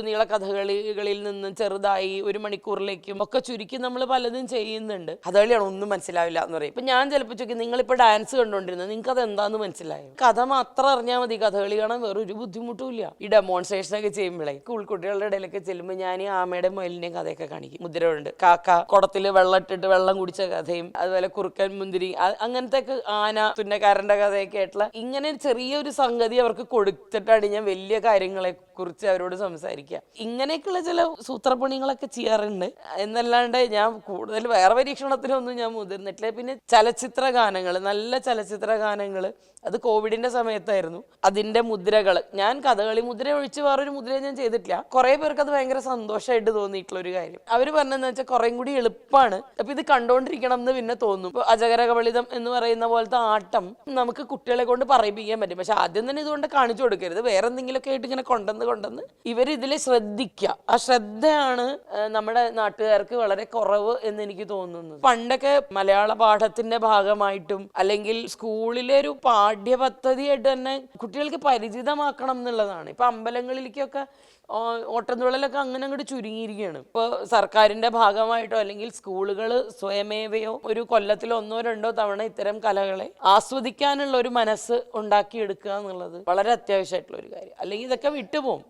മുഴുനീള കഥകളികളിൽ നിന്ന് ചെറുതായി ഒരു മണിക്കൂറിലേക്കും ഒക്കെ ചുരുക്കി നമ്മൾ പലതും ചെയ്യുന്നുണ്ട്. കഥകളിയാണ് ഒന്നും മനസ്സിലാവില്ല എന്ന് പറയും. ഇപ്പൊ ഞാൻ ചിലപ്പോൾ ചോദിക്കും നിങ്ങളിപ്പോ ഡാൻസ് കണ്ടോണ്ടിരുന്നത് നിങ്ങൾക്ക് അത് എന്താന്ന് മനസ്സിലായോ? കഥ മാത്രം അറിഞ്ഞാൽ മതി കഥകളി കാണാൻ വേറെ ഒരു ബുദ്ധിമുട്ടുമില്ല ഈ ഡെമോൺസ്ട്രേഷൻ ഒക്കെ ചെയ്യുമ്പോഴേ സ്കൂൾ കുട്ടികളുടെ ഇടയിലൊക്കെ ചെല്ലുമ്പോൾ ഞാൻ ഈ ആമയുടെ മൊയിലിന്റെയും കഥയൊക്കെ കാണിക്കും. മുദ്രയുണ്ട് കാക്ക കുടത്തിൽ വെള്ളം ഇട്ടിട്ട് വെള്ളം കുടിച്ച കഥയും അതുപോലെ കുറുക്കൻ മുന്തിരി അങ്ങനത്തെ ആന തുന്നക്കാരന്റെ കഥയൊക്കെ ആയിട്ടുള്ള ഇങ്ങനെ ചെറിയൊരു സംഗതി അവർക്ക് കൊടുത്തിട്ടാണ് ഞാൻ വലിയ കാര്യങ്ങളെ കുറിച്ച് അവരോട് സംസാരിക്കുക ഇങ്ങനെയൊക്കെയുള്ള ചില സൂത്രപ്പണികളൊക്കെ ചെയ്യാറുണ്ട്. എന്നല്ലാണ്ട് ഞാൻ കൂടുതൽ വേറെ പരീക്ഷണത്തിനൊന്നും ഞാൻ മുതിർന്നിട്ടില്ല. പിന്നെ ചലച്ചിത്ര ഗാനങ്ങൾ നല്ല ചലച്ചിത്ര ഗാനങ്ങൾ അത് കോവിഡിന്റെ സമയത്തായിരുന്നു. അതിന്റെ മുദ്രകൾ ഞാൻ കഥകളി മുദ്ര ഒഴിച്ച് വേറൊരു മുദ്ര ഞാൻ ചെയ്തിട്ടില്ല. കുറെ പേർക്ക് അത് ഭയങ്കര സന്തോഷമായിട്ട് തോന്നിയിട്ടുള്ള ഒരു കാര്യം. അവർ പറഞ്ഞതെന്ന് വെച്ചാൽ കുറേം കൂടി എളുപ്പമാണ് അപ്പൊ ഇത് കണ്ടോണ്ടിരിക്കണം എന്ന് പിന്നെ തോന്നും. ഇപ്പൊ അജകര കവളിതം എന്ന് പറയുന്ന പോലത്തെ ആട്ടം നമുക്ക് കുട്ടികളെ കൊണ്ട് പറയിപ്പിക്കാൻ പറ്റും. പക്ഷെ ആദ്യം തന്നെ ഇതുകൊണ്ട് കാണിച്ചു കൊടുക്കരുത്. വേറെ എന്തെങ്കിലുമൊക്കെ ആയിട്ട് ഇങ്ങനെ കൊണ്ടുവന്ന് കൊണ്ടുവന്ന് ഇവർ ഇതിൽ ശ്രദ്ധിക്കുക ആ ശ്രദ്ധയാണ് നമ്മുടെ നാട്ടുകാർക്ക് വളരെ കുറവ് എന്ന് എനിക്ക് തോന്നുന്നത്. പണ്ടൊക്കെ മലയാള പാഠത്തിന്റെ ഭാഗമായിട്ടും അല്ലെങ്കിൽ സ്കൂളിലെ ഒരു പാഠ്യപദ്ധതിയായിട്ട് തന്നെ കുട്ടികൾക്ക് പരിചിതമാക്കണം എന്നുള്ളതാണ്. ഇപ്പൊ അമ്പലങ്ങളിലേക്കൊക്കെ ഓട്ടംതുള്ളലൊക്കെ അങ്ങനെ അങ്ങോട്ട് ചുരുങ്ങിയിരിക്കുകയാണ്. ഇപ്പോൾ സർക്കാരിന്റെ ഭാഗമായിട്ടോ അല്ലെങ്കിൽ സ്കൂളുകൾ സ്വയമേവയോ ഒരു കൊല്ലത്തിൽ ഒന്നോ രണ്ടോ തവണ ഇത്തരം കലകളെ ആസ്വദിക്കാനുള്ള ഒരു മനസ്സ് ഉണ്ടാക്കിയെടുക്കുക എന്നുള്ളത് വളരെ അത്യാവശ്യമായിട്ടുള്ള ഒരു കാര്യം. അല്ലെങ്കിൽ ഇതൊക്കെ വിട്ടുപോകും.